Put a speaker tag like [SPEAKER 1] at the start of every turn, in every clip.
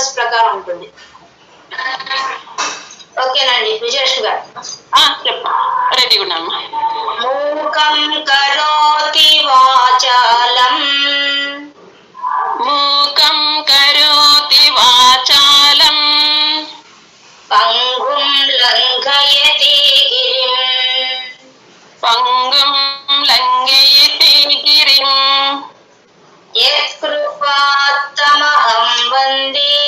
[SPEAKER 1] ఛందస్ ప్రకారం ఉంటుంది. ఓకేనండి విజయలక్ష్మి గారు.
[SPEAKER 2] ఉన్నామ్మా
[SPEAKER 1] మూకం కరోతి వాచాలం.
[SPEAKER 2] మూకం కరోతి వాచాలం.
[SPEAKER 1] పంగుం లంఘయతి గిరిం
[SPEAKER 2] పంగుం లంఘయతి గిరిం.
[SPEAKER 1] యత్కృపాత్తమహం వందే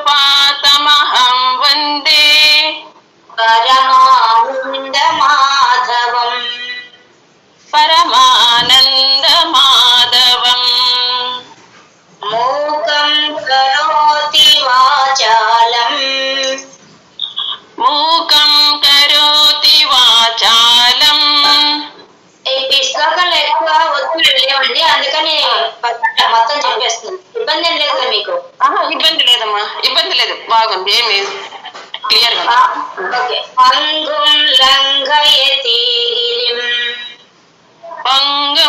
[SPEAKER 2] యత్కృపాతమహం వందే
[SPEAKER 1] పరమానందమాధవం
[SPEAKER 2] పరమానందమాధవం
[SPEAKER 1] మూకం కరోతి వాచాలం
[SPEAKER 2] మూకం కరోతి వాచాలం
[SPEAKER 1] ఈ శ్లోకంలో ఎక్కువ ఒత్తులు లేవండి అందుకని పక్కన మొత్తం చెప్పేస్తుంది ఇబ్బంది ఏం లేదు కదా మీకు
[SPEAKER 2] ఆహా, ఇబ్బంది లేదమ్మా ఇబ్బంది లేదు బాగుంది ఏమి
[SPEAKER 1] క్లియర్గా పంగుం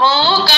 [SPEAKER 1] మూకం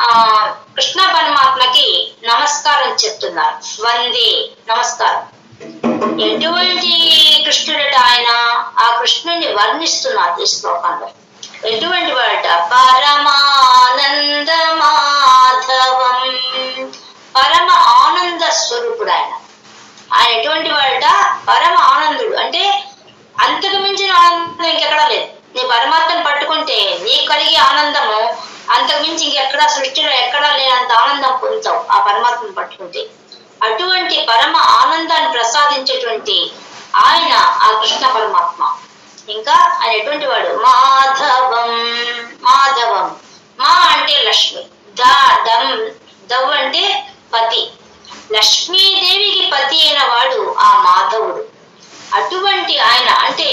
[SPEAKER 1] ఆ కృష్ణ పరమాత్మకి నమస్కారం చెప్తున్నారు. వందే నమస్కారం. ఎటువంటి కృష్ణుడట ఆయన? ఆ కృష్ణుని వర్ణిస్తున్నారు ఈ శ్లోకంలో. ఎటువంటి వాడట? పరమానంద మాధవం పరమ ఆనంద స్వరూపుడు ఆయన. ఆయన ఎటువంటి వాడట? పరమ ఆనందుడు. అంటే అంతకు మించిన ఆనందం ఇంకెక్కడా లేదు. నీ పరమాత్మను పట్టుకుంటే నీకు కలిగే ఆనందము అంతకుమించి ఇంకెక్కడా సృష్టిలో ఎక్కడా లేనంత ఆనందం పొందుతావు ఆ పరమాత్మను పట్టుకుంటే. అటువంటి పరమ ఆనందాన్ని ప్రసాదించేటువంటి ఆయన ఆ కృష్ణ పరమాత్మ. ఇంకా ఆయన ఎటువంటి వాడు? మాధవం మాధవం. మా అంటే లక్ష్మి. ద దం దవ్ అంటే పతి. లక్ష్మీదేవికి పతి అయిన వాడు ఆ మాధవుడు. అటువంటి ఆయన అంటే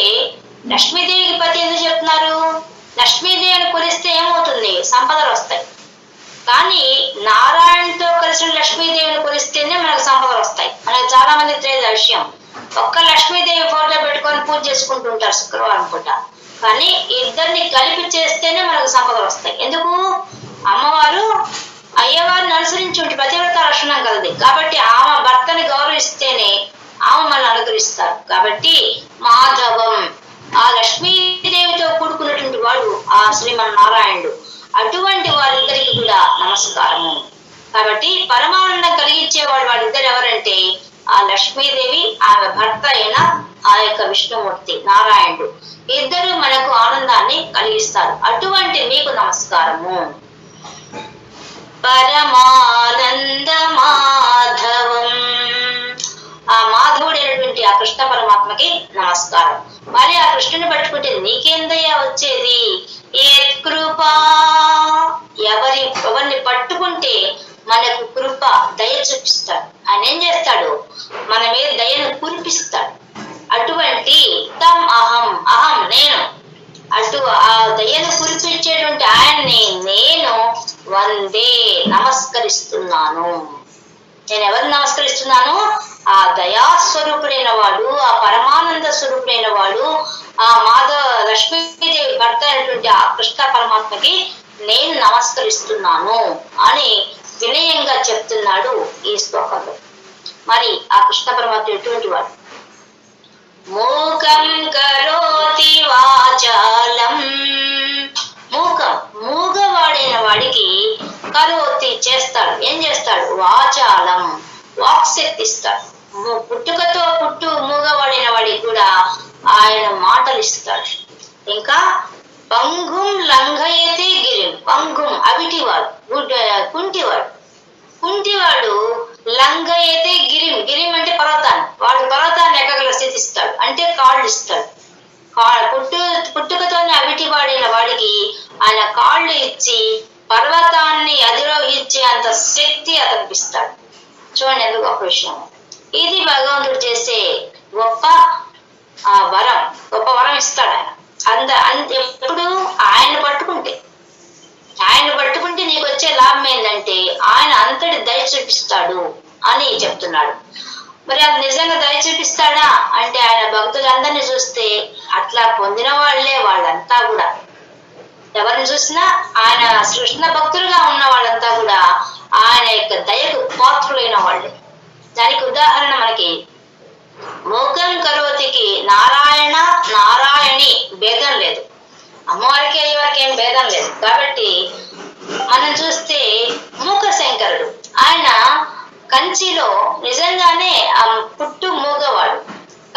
[SPEAKER 1] లక్ష్మీదేవికి పతి ఎందుకు చెప్తున్నారు? లక్ష్మీదేవిని కొలిస్తే ఏమవుతుంది? సంపదలు వస్తాయి. కానీ నారాయణతో కలిసిన లక్ష్మీదేవిని కొలిస్తేనే మనకు సంపదలు వస్తాయి. మనకు చాలా మంది తెలియదు విషయం. ఒక్క లక్ష్మీదేవి ఫోటో పెట్టుకొని పూజ చేసుకుంటుంటారు శుక్రవారం పూట. కానీ ఇద్దరిని కలిపి చేస్తేనే మనకు సంపదలు వస్తాయి. ఎందుకు? అమ్మవారు అయ్యవారిని అనుసరించి ఉంటే పతివ్రత లక్షణం కలది. కాబట్టి ఆమె భర్తని గౌరవిస్తేనే ఆమె మనల్ని అనుగ్రహిస్తారు. కాబట్టి మాధవం. ఆ లక్ష్మీదేవితో కూడుకున్నటువంటి వాడు ఆ శ్రీమన్నారాయణుడు. అటువంటి వారిద్దరికి కూడా నమస్కారము. కాబట్టి పరమానందం కలిగించేవాడు వాళ్ళిద్దరు ఎవరంటే ఆ లక్ష్మీదేవి ఆమె భర్త అయిన ఆ యొక్క విష్ణుమూర్తి నారాయణుడు. ఇద్దరు మనకు ఆనందాన్ని కలిగిస్తారు. అటువంటి మీకు నమస్కారము. పరమానంద మాధవం ఆ మాధవుడైనటువంటి ఆ కృష్ణ పరమాత్మకి నమస్కారం. మరి ఆ కృష్ణుని పట్టుకుంటే నీకేందయ్యా వచ్చేది? ఏ కృపా? ఎవరి ఎవరిని పట్టుకుంటే మనకు కృప దయ చూపిస్తాడు. ఆయన ఏం చేస్తాడు? మన మీద దయను కురిపిస్తాడు. అటువంటి తమ్ అహం అహం నేను. అటు ఆ దయను కురిపించేటువంటి ఆయన్ని నేను వందే నమస్కరిస్తున్నాను. నేను ఎవరిని నమస్కరిస్తున్నాను ఆ దయాస్వరూపుడైన వాడు ఆ పరమానంద స్వరూపుడైన వాడు ఆ మాధవ లక్ష్మీదేవి భర్త అయినటువంటి ఆ కృష్ణ పరమాత్మకి నేను నమస్కరిస్తున్నాను అని వినయంగా చెప్తున్నాడు ఈ శ్లోకంలో. మరి ఆ కృష్ణ పరమాత్మ ఎటువంటి వాడు? మూకం కరోతి వాచాలం. మూకం మూగవాడైన వాడికి కరోతి చేస్తాడు. ఏం చేస్తాడు? వాచాలం. వాక్శక్తి ఇస్తాడు. పుట్టుకతో పుట్టు మూగబడిన వాడికి కూడా ఆయన మాటలు ఇస్తాడు. ఇంకా పంగుం లంఘయతే గిరి. పంగుం అవిటివాడు. గుడ్ కుంటివాడు. కుంటివాడు లంఘయతే గిరిం. గిరిం అంటే పర్వతాన్ని. వాడు పర్వతాన్ని ఎక్కగల స్థితి ఇస్తాడు? అంటే కాళ్ళు ఇస్తాడు. కా- పుట్టు పుట్టుకతోనే అవిటి వాడిన వాడికి ఆయన కాళ్ళు ఇచ్చి పర్వతాన్ని అధిరోహించే అంత శక్తి అతనికి ఇస్తాడు చూడండి ఎందుకు ఒక విషయం. ఇది భగవంతుడు చేసే గొప్ప ఆ వరం. గొప్ప వరం ఇస్తాడు ఆయన. అంద అంత ఎప్పుడు ఆయన పట్టుకుంటే ఆయన పట్టుకుంటే నీకు వచ్చే లాభం ఏంటంటే ఆయన అంతటి దయ చూపిస్తాడు అని చెప్తున్నాడు. మరి అది నిజంగా దయ చూపిస్తాడా? అంటే ఆయన భక్తులందరినీ చూస్తే అట్లా పొందిన వాళ్ళే వాళ్ళంతా కూడా. ఎవరిని చూసినా ఆయన కృష్ణ భక్తులుగా ఉన్న వాళ్ళంతా కూడా ఆయన యొక్క దయకు పాత్రులైన వాళ్ళే. దానికి ఉదాహరణ మనకి మూకం కరోతికి నారాయణ నారాయణి భేదం లేదు. అమ్మవారికి అయ్యవారికి ఏం భేదం లేదు. కాబట్టి మనం చూస్తే మూక శంకరుడు ఆయన కంచిలో నిజంగానే ఆ పుట్టు మూగవాడు.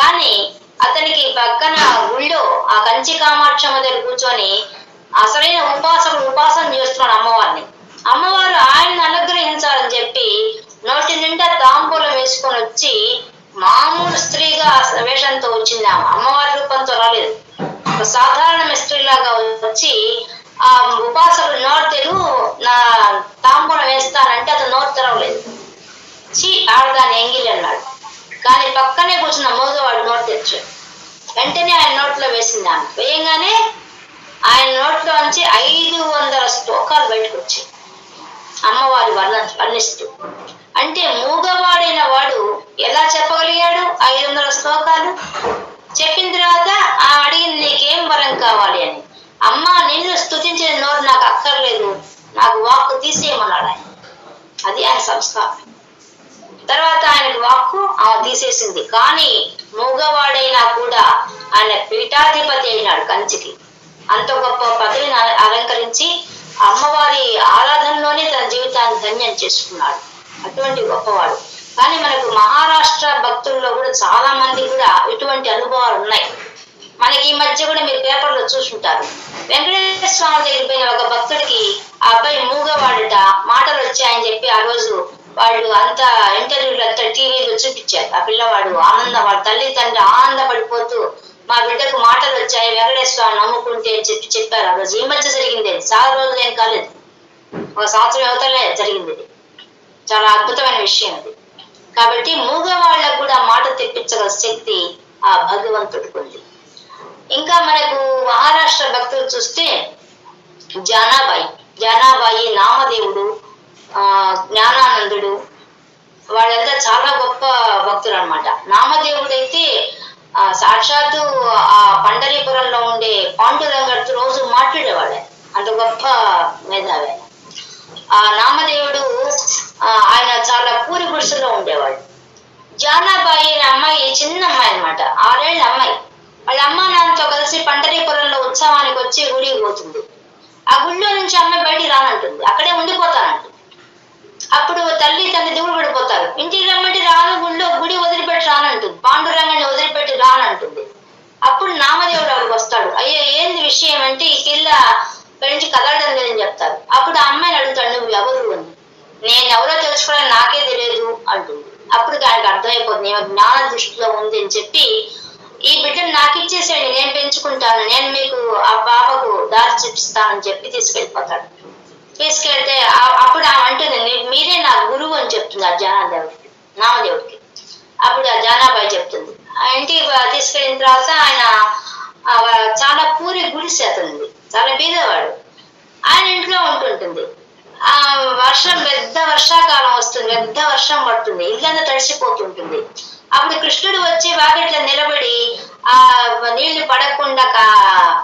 [SPEAKER 1] కానీ అతనికి పక్కన గుళ్ళో ఆ కంచి కామాక్షమ్మ దగ్గర కూర్చొని అసలైన ఉపాసకుడు ఉపాసన చేస్తున్నాడు అమ్మవారిని. అమ్మవారు ఆయన్ని అనుగ్రహించాలని చెప్పి నోటి నిండా తాంబూలం వేసుకొని వచ్చి మామూలు స్త్రీగా వేషంతో వచ్చింది అమ్మవారి రూపంతో రాలేదు. ఒక సాధారణ స్త్రీలాగా వచ్చి ఆ ఉపాసకుడు నోరు తెరువు నా తాంబూలం వేస్తానంటే అతను నోరు తెరవలేదు. చీ ఆడదాని ఎంగిలి అన్నాడు. కానీ పక్కనే కూర్చున్న మోగవాడు నోరు తెరిచాడు. వెంటనే ఆయన నోట్లో వేసింది ఆమె. వేయంగానే ఆయన నోట్లో నుంచి ఐదు వందల శ్లోకాలు బయటకు వచ్చాయి అమ్మవారి వర్ణ వర్ణిస్తూ అంటే మూగవాడైన వాడు ఎలా చెప్పగలిగాడు ఐదు వందల శ్లోకాలు చెప్పిన తర్వాత ఆ అడిగింది నీకేం వరం కావాలి అని. అమ్మ నిన్ను స్థుతించిన నోరు నాకు అక్కర్లేదు. నాకు వాక్కు తీసేయమన్నాడు ఆయన. అది ఆయన సంస్కారం. తర్వాత ఆయనకు వాక్కు ఆమె తీసేసింది. కానీ మూగవాడైనా కూడా ఆయన పీఠాధిపతి అయినాడు కంచికి. అంత గొప్ప పదవిని అలంకరించి అమ్మవారి ఆరాధనలోనే తన జీవితాన్ని ధన్యం చేసుకున్నాడు. అటువంటి గొప్పవాడు. కానీ మనకు మహారాష్ట్ర భక్తుల్లో కూడా చాలా మంది కూడా ఇటువంటి అనుభవాలు ఉన్నాయి. మనకి ఈ మధ్య కూడా మీరు పేపర్లో చూసుంటారు. వెంకటేశ్వర స్వామి దగ్గర పోయిన ఒక భక్తుడికి ఆ అబ్బాయి మూగవాడుట మాటలు వచ్చాయని చెప్పి ఆ రోజు వాళ్ళు అంత ఇంటర్వ్యూలు అంతా టీవీలో చూపించారు. ఆ పిల్లవాడు ఆనందం వాళ్ళ తల్లి తండ్రి ఆనందపడిపోతూ మా బిడ్డకు మాటలు వచ్చాయి వెంకటేశ్వర నమ్ముకుంటే అని చెప్పి చెప్పారు. ఆ రోజు ఈ మధ్య జరిగింది చాలా రోజులు ఏం కాలేదు. ఒక సంవత్సరం యువతలే జరిగింది ఇది చాలా అద్భుతమైన విషయం అది. కాబట్టి మూగ వాళ్ళకు కూడా మాట తెప్పించగల శక్తి ఆ భగవంతుడికి ఉంది. ఇంకా మనకు మహారాష్ట్ర భక్తులు చూస్తే జానాబాయి జానాబాయి నామదేవుడు ఆ జ్ఞానానందుడు వాళ్ళంతా చాలా గొప్ప భక్తులు అనమాట నామదేవుడైతే అయితే సాక్షాత్తు ఆ పండరీపురంలో ఉండే పాండురంగడితో రోజు మాట్లాడేవాడే అంత గొప్ప మేధావి. ఆ నామదేవుడు ఆయన చాలా పూరి గుడిసెలో ఉండేవాడు. జానాబాయి అనే అమ్మాయి చిన్న అమ్మాయి అన్నమాట. ఆరేళ్ళ అమ్మాయి. వాళ్ళ అమ్మ నాన్నతో కలిసి పండరీపురంలో ఉత్సవానికి వచ్చి గుడికి పోతుంది. ఆ గుళ్ళో నుంచి అమ్మాయి బయటికి రానంటుంది. అక్కడే ఉండిపోతానంటుంది. అప్పుడు తల్లి తండ్రి దిగులు పడిపోతారు. ఇంటికి రమ్మంటే రాను గుళ్ళో గుడి వదిలిపెట్టి రానంటుంది పాండురంగాన్ని వదిలిపెట్టి రానంటుంది అప్పుడు నామదేవుడు అక్కడికి వస్తాడు అయ్యో ఏంది విషయం అంటే ఈ పిల్ల పెంచి కదలడం లేదని చెప్తారు. అప్పుడు ఆ అమ్మాయిని అడుగుతాడు నువ్వు ఎవరు? అని. నేను ఎవరో తెలుసుకోవడం నాకే తెలియదు అంటుంది. అప్పుడు దానికి అర్థమైపోతుంది ఈమె జ్ఞాన దృష్టిలో ఉంది అని చెప్పి ఈ బిడ్డను నాకు ఇచ్చేసేయండి నేను పెంచుకుంటాను నేను మీకు ఆ పాపకు దారి చూపిస్తానని చెప్పి తీసుకెళ్ళిపోతాడు. తీసుకెళ్తే అప్పుడు ఆమె అంటుంది మీరే నా గురువు అని చెప్తుంది ఆ జానాదేవుడికి నామదేవుడికి. అప్పుడు ఆ జానాబాయి చెప్తుంది. ఆ ఇంటికి తీసుకెళ్ళిన తర్వాత ఆయన చాలా పూరి గుడిసె అతనిది. చాలా బీదవాడు ఆయన ఇంట్లో ఉంటుంటుంది. ఆ వర్షం పెద్ద వర్షాకాలం వస్తుంది పెద్ద వర్షం పడుతుంది ఇల్లంతా తడిసిపోతుంటుంది. అప్పుడు కృష్ణుడు వచ్చి వాకిట్లో నిలబడి ఆ నీళ్ళు పడకుండా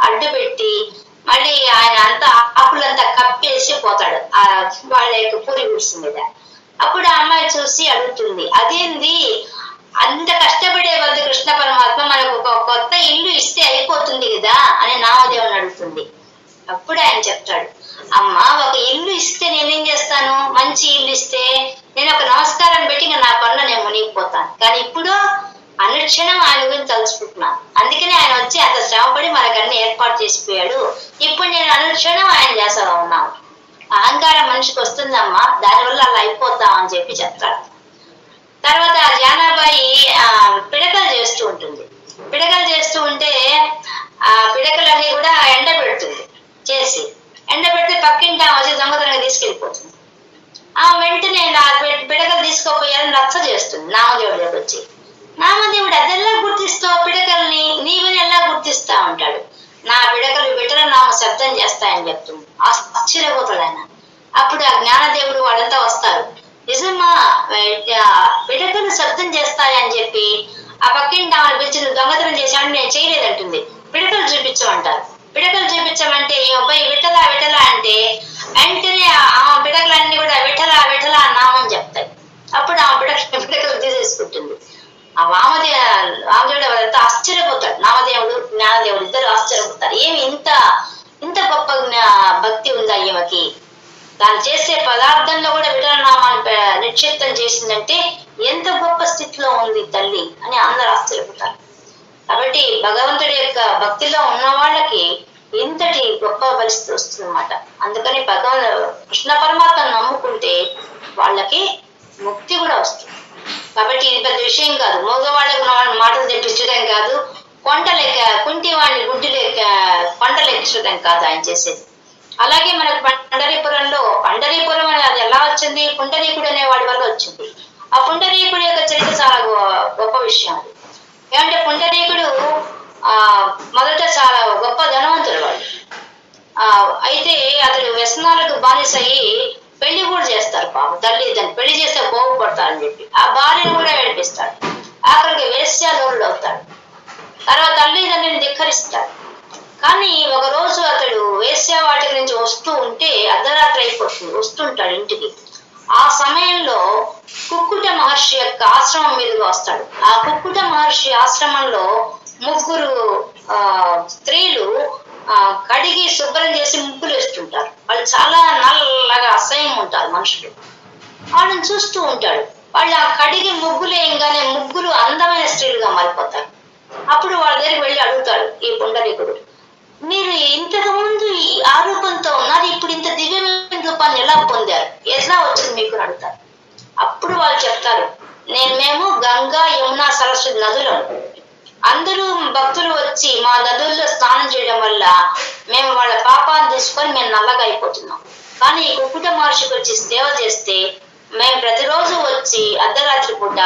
[SPEAKER 1] అడ్డు పెట్టి మళ్ళీ ఆయన అంతా ఆకులంతా కప్పేసి పోతాడు ఆ వాళ్ళ యొక్క పూరి గుడిసి మీద. అప్పుడు ఆ అమ్మాయి చూసి అడుగుతుంది అదేంది? అంత కష్టపడే బదులు కృష్ణ పరమాత్మ మనకు ఒక కొత్త ఇల్లు ఇస్తే అయిపోతుంది కదా అని నామదేవుని అడుగుతుంది. అప్పుడు ఆయన చెప్తాడు అమ్మా ఒక ఇల్లు ఇస్తే నేనేం చేస్తాను? మంచి ఇల్లు ఇస్తే నేను ఒక నమస్కారం పెట్టి ఇంకా నా పనులు నేను మునిగిపోతాను. కానీ ఇప్పుడు అనుక్షణం ఆయన గురించి తలుచుకుంటున్నాను అందుకనే ఆయన వచ్చి అంత శ్రమపడి మనకన్నీ ఏర్పాటు చేసిపోయాడు. ఇప్పుడు నేను అనుక్షణం ఆయన చేస్తా ఉన్నాను. అహంకారం మనిషికి వస్తుందమ్మా దానివల్ల అలా అయిపోతాం అని చెప్పి చెప్తాడు. తర్వాత జానాబాయి ఆ పిడకలు చేస్తూ ఉంటుంది. పిడకలు చేస్తూ ఉంటే ఆ పిడకలన్నీ కూడా ఎండ పెడుతుంది చేసి. ఎండ పెడితే పక్కింటి ఆమె వచ్చి దొంగతనంగా తీసుకెళ్ళిపోతుంది. ఆ వెంటనే నా పిడకలు తీసుకోపోయారని రచ్చ చేస్తుంది నామదేవుడి దగ్గర వచ్చి. నామదేవుడు అదెల్లా గుర్తిస్తావు పిడకల్ని? నీవని ఎలా గుర్తిస్తా ఉంటాడు. నా పిడకలు విటల నామ శబ్దం చేస్తాయని చెప్తుంది. ఆశ్చర్యపోతాడు ఆయన. అప్పుడు ఆ జ్ఞానదేవుడు వాళ్ళంతా వస్తారు. నిజమా ఆ, శబ్దం చేస్తాయని చెప్పి ఆ పక్కింటి ఆమెను పిలిచి దొంగతనం చేశాను నేను చేయలేదంటుంది. పిడకలు చూపించమంటారు. పిడకలు చూపించమంటే ఈ అబ్బాయి విఠలా విఠలా అంటే వెంటనే ఆ- ఆమె పిడకలన్నీ కూడా విఠల విఠల నామని చెప్తాయి. అప్పుడు ఆమె పిడక పిడకలు తీసేసుకుంటుంది. ఆ వామదేవ వామదేవుడు ఎవరైతే ఆశ్చర్యపోతాడు. నామదేవుడు జ్ఞానదేవుడు ఇద్దరు ఆశ్చర్యపోతారు. ఏమి ఇంత ఇంత గొప్ప భక్తి ఉందా ఈమెకి? తాను చేసే పదార్థంలో కూడా విఠలనామాన్ని నిక్షిప్తం చేసిందంటే ఎంత గొప్ప స్థితిలో ఉంది తల్లి అని అందరూ ఆశ్చర్యపోతారు. కాబట్టి భగవంతుడి యొక్క భక్తిలో ఉన్న వాళ్ళకి ఇంతటి గొప్ప పరిస్థితి వస్తుందన్నమాట. అందుకని భగవన్ కృష్ణ పరమాత్మ నమ్ముకుంటే వాళ్ళకి ముక్తి కూడా వస్తుంది. కాబట్టి ఇది పెద్ద విషయం కాదు. మగవాళ్ళకు మాటలు తెప్పించడం కాదు కొంట లెక్క కుంటి వాడిని గుడ్డు లెక్క కొండ లెక్కించడం కాదు ఆయన చేసేది. అలాగే మనకు పండరీపురంలో పండరీపురం అనేది అది ఎలా వచ్చింది? పుండరీకుడు అనే వాడి వల్ల వచ్చింది. ఆ పుండరీకుడు యొక్క చరిత్ర చాలా గొ- గొప్ప విషయం అది. ఏమంటే పుండరీకుడు ఆ మొదట చాలా గొప్ప ధనవంతుడు వాడు. ఆ అయితే అతడు వ్యసనాలకు బానిసయ్యి పెళ్ళి కూడా చేస్తారు పాపం. తల్లి దాన్ని పెళ్ళి చేస్తే బాగుపడతారని చెప్పి. ఆ భార్యను కూడా ఏడిపిస్తాడు. ఆఖరికి వేశ్యాలోరుడు అవుతాడు. తర్వాత తల్లిదండ్రిని ధిక్కరిస్తాడు. కానీ ఒక రోజు అతడు వేశ్యావాటికి నుంచి వస్తూ ఉంటే అర్ధరాత్రి అయిపోతుంది వస్తుంటాడు ఇంటికి. ఆ సమయంలో కుక్కుట మహర్షి యొక్క ఆశ్రమం మీదుగా వస్తాడు. ఆ కుక్కుట మహర్షి ఆశ్రమంలో ముగ్గురు ఆ స్త్రీలు ఆ కడిగి శుభ్రం చేసి ముగ్గులు వేస్తుంటారు. వాళ్ళు చాలా నల్లగా అసహ్యం ఉంటారు మనుషులు. వాళ్ళని చూస్తూ ఉంటాడు. వాళ్ళు ఆ కడిగి ముగ్గులు వేయంగానే ముగ్గురు అందమైన స్త్రీలుగా మారిపోతారు. అప్పుడు వాళ్ళ దగ్గరికి వెళ్ళి అడుగుతాడు ఈ పుండరీకుడు. మీరు ఇంతకు ముందు ఈ ఉన్నారు ఇప్పుడు ఇంత దివ్యమైన రూపాన్ని ఎలా పొందారు? ఎలా వచ్చింది మీకు అడుగుతారు అప్పుడు వాళ్ళు చెప్తారు నేను మేము గంగా యమున సరస్వతి నదులు. అందరూ భక్తులు వచ్చి మా నదుల్లో స్నానం చేయడం వల్ల మేము వాళ్ళ పాపాన్ని తీసుకొని మేము నల్లగా అయిపోతున్నాం. కానీ ఈ కుక్కుట మహర్షికి వచ్చి సేవ చేస్తే మేము ప్రతిరోజు వచ్చి అర్ధరాత్రి పూట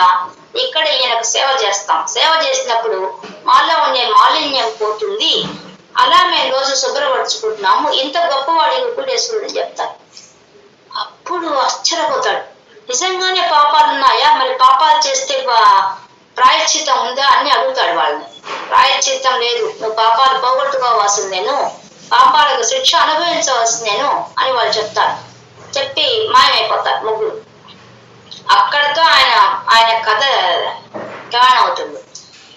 [SPEAKER 1] ఇక్కడ ఈయనకు సేవ చేస్తాం. సేవ చేసినప్పుడు మాలో ఉండే మాలిన్యం పోతుంది. అలా మేము రోజు శుభ్రపరుచుకుంటున్నాము. ఇంత గొప్పవాడి కుక్కుటేశ్వరుడు చెప్తాడు. చెప్తారు అప్పుడు ఆశ్చర్యపోతాడు. నిజంగానే పాపాలు ఉన్నాయా? మరి పాపాలు చేస్తే ప్రాయశ్చితం ప్రాయశ్చిత్తం ఉందా అని అడుగుతాడు వాళ్ళని. ప్రాయశ్చిత్తం లేదు. నువ్వు పాపాలు పోగొట్టుకోవాల్సిందేను పాపాలకు శిక్ష అనుభవించవలసిందేను అని వాళ్ళు చెప్తారు. చెప్పి మాయమైపోతారు ముగ్గురు. అక్కడతో ఆయన ఆయన కథ అవుతుంది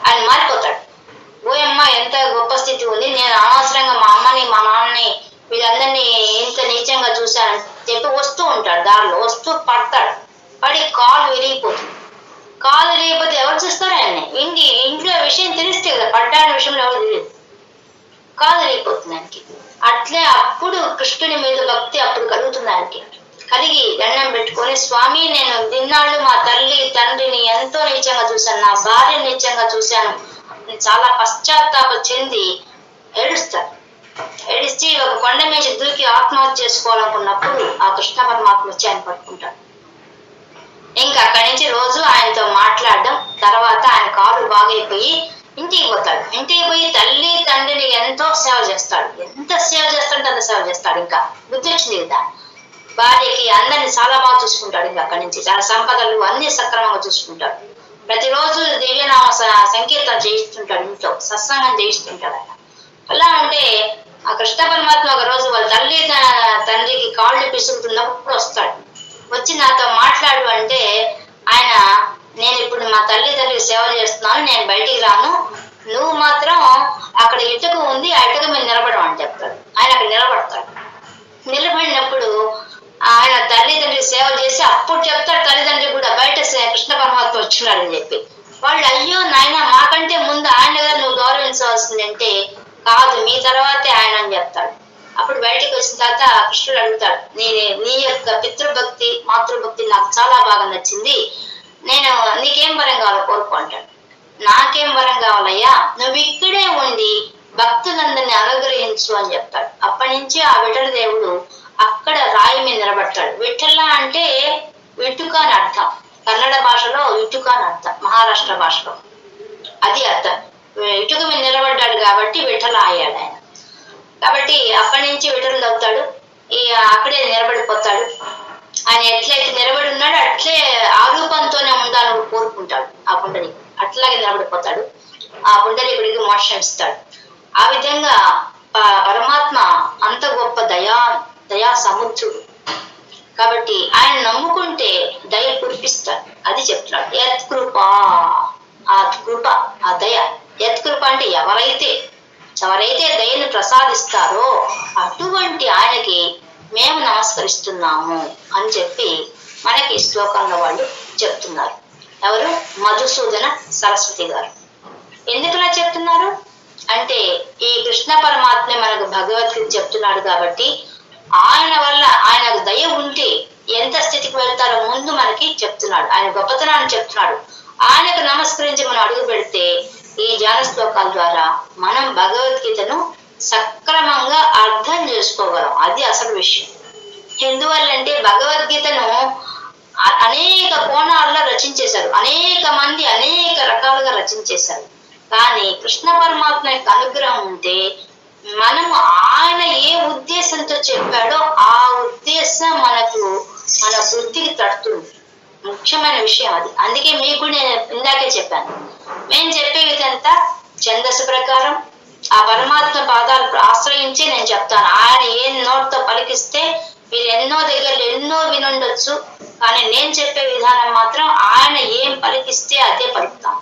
[SPEAKER 1] ఆయన పరిస్థితి స్థితి ఉంది. నేను అనవసరంగా మా అమ్మని మా నాన్నని వీళ్ళందరినీ ఇంత నీచంగా చూశానని చెప్పి వస్తూ ఉంటాడు దారిలో. వస్తూ పడతాడు. పడి కాలు విరిగిపోతుంది. కాలు విరిగిపోతే ఎవరు చూస్తారు ఆయన్ని? ఇంటి ఇంట్లో విషయం తెలిస్తే కదా పడ్డాని విషయంలో ఎవరు తెలియదు. కాలు విరిగిపోతుంది ఆయనకి. అట్లే అప్పుడు కృష్ణుని మీద భక్తి అప్పుడు కలుగుతుంది ఆయనకి. కలిగి దండం పెట్టుకొని స్వామి నేను దిన్నాళ్ళు మా తల్లి తండ్రిని ఎంతో నీచంగా చూశాను నా భార్యని నీచంగా చూశాను. చాలా పశ్చాత్తాప చెంది ఏడుస్తారు. ఏడిచి ఒక కొండ మీద దూకి ఆత్మహత్య చేసుకోవాలనుకున్నప్పుడు ఆ కృష్ణ పరమాత్మ వచ్చి ఆయన పట్టుకుంటాడు. ఇంకా అక్కడి నుంచి రోజు ఆయనతో మాట్లాడడం తర్వాత ఆయన కాలు బాగైపోయి ఇంటికి పోతాడు. ఇంటికి పోయి తల్లి తండ్రిని ఎంతో సేవ చేస్తాడు. ఎంత సేవ చేస్తాడంటే అంత సేవ చేస్తాడు. ఇంకా బుద్ధి వచ్చింది కదా భార్యకి అందరిని చాలా బాగా చూసుకుంటాడు. ఇంకా అక్కడి నుంచి చాలా సంపదలు అన్ని సక్రమంగా చూసుకుంటాడు. ప్రతిరోజు దివ్యనామ సంకీర్తన చేయిస్తుంటాడు ఇంట్లో. సత్సంగం చేయిస్తుంటాడు ఆయన. ఎలా అంటే ఆ కృష్ణ పరమాత్మ ఒక రోజు వాళ్ళ తల్లి త- తండ్రికి కాళ్ళు పిసుకుతున్నప్పుడు వస్తాడు. వచ్చి నాతో మాట్లాడు అంటే ఆయన నేను ఇప్పుడు మా తల్లి సేవ చేస్తున్నాను నేను బయటికి రాను. నువ్వు మాత్రం అక్కడ ఇటుక ఉంది ఆ ఇటుక మీద నిలబడం అని చెప్తాడు. ఆయన అక్కడ నిలబడతాడు. నిలబడినప్పుడు ఆయన తల్లిదండ్రి సేవ చేసి అప్పుడు చెప్తాడు తల్లిదండ్రి కూడా బయట సే- కృష్ణ పరమాత్మ వచ్చినాడని చెప్పి. వాళ్ళు అయ్యో నాయన మాకంటే ముందు ఆయన కదా నువ్వు గౌరవించవలసింది అంటే కాదు మీ తర్వాతే ఆయన అని చెప్తాడు. అప్పుడు బయటికి వచ్చిన తర్వాత కృష్ణుడు అడుగుతాడు నేను నీ యొక్క పితృభక్తి మాతృభక్తి నాకు చాలా బాగా నచ్చింది. నేను నీకేం వరం కావాలో కోరుకో అంటాడు. నాకేం వరం కావాలయ్యా నువ్వు ఇక్కడే ఉండి భక్తులందరినీ అనుగ్రహించు అని చెప్తాడు. అప్పటి నుంచి ఆ విఠల దేవుడు అక్కడ రాయి మీద నిలబడతాడు. విఠల అంటే వెంటుక అని అర్థం. కన్నడ భాషలో ఇటుక అని అర్థం. మహారాష్ట్ర భాషలో. అది అర్థం. ఇటుక మీద నిలబడ్డాడు కాబట్టి విఠల అయ్యాడు ఆయన. కాబట్టి అప్పటి నుంచి విఠలు తవ్వుతాడు. ఈ అక్కడే నిలబడిపోతాడు. ఆయన ఎట్లయితే నిలబడి ఉన్నాడో అట్లే ఆ రూపంతోనే ఉండాలని కోరుకుంటాడు ఆ పుండరి అట్లాగే నిలబడిపోతాడు. ఆ పుండరీకుడికి మోక్షం ఇస్తాడు. ఆ విధంగా పరమాత్మ అంత గొప్ప దయా దయా సముద్రుడు కాబట్టి ఆయన నమ్ముకుంటే దయ కురిపిస్తాడు. అది చెప్తున్నాడు. యత్ కృప ఆ కృప ఆ దయ. యత్ కృప అంటే ఎవరైతే ఎవరైతే దయను ప్రసాదిస్తారో అటువంటి ఆయనకి మేము నమస్కరిస్తున్నాము అని చెప్పి మనకి ఈ శ్లోకంలో వాళ్ళు చెప్తున్నారు. ఎవరు? మధుసూదన సరస్వతి గారు. ఎందుకలా చెప్తున్నారు? అంటే ఈ కృష్ణ పరమాత్మే మనకు భగవద్గీత చెప్తున్నాడు కాబట్టి ఆయన వల్ల ఆయనకు దయ ఉంటే ఎంత స్థితికి వెళ్తారో ముందు మనకి చెప్తున్నాడు. ఆయన గొప్పతనాన్ని చెప్తున్నాడు. ఆయనకు నమస్కరించి మనం అడుగు పెడితే ఈ జాన శ్లోకాల ద్వారా మనం భగవద్గీతను సక్రమంగా అర్థం చేసుకోగలం. అది అసలు విషయం. ఎందువల్లంటే భగవద్గీతను అనేక కోణాల్లో రచించేశారు. అనేక మంది అనేక రకాలుగా రచించేశారు. కానీ కృష్ణ పరమాత్మ యొక్క అనుగ్రహం ఉంటే మనము ఆయన ఏ ఉద్దేశంతో చెప్పాడో ఆ ఉద్దేశం మనకు మన బుద్ధికి తడుతుంది ముఖ్యమైన విషయం అది. అందుకే మీకు నేను ఇందాకే చెప్పాను. మేము చెప్పే విధంతా ఛందస్సు ప్రకారం ఆ పరమాత్మ పాదాలు ఆశ్రయించి నేను చెప్తాను. ఆయన ఏ నోట్తో పలికిస్తే మీరు ఎన్నో దగ్గరలో ఎన్నో వినుండొచ్చు. కానీ నేను చెప్పే విధానం మాత్రం ఆయన ఏం పలికిస్తే అదే పలుకుతాం.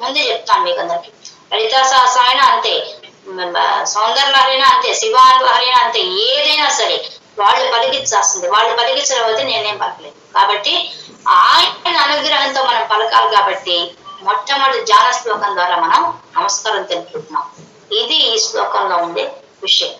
[SPEAKER 1] ముందే చెప్తాను మీకు అందరికి లలితా సహసాయన అంతే. సౌందర్యలహరైనా అంతే శివాలహరైనా అంతే ఏదైనా సరే. వాళ్ళు పలికించాల్సింది వాళ్ళు పలికించకపోతే నేనేం పలకలేదు. కాబట్టి ఆయన అనుగ్రహంతో మనం పలకాలి కాబట్టి మొట్టమొదటి జాన శ్లోకం ద్వారా మనం నమస్కారం తెలుపుతున్నాం ఇది ఈ శ్లోకంలో ఉండే విషయం.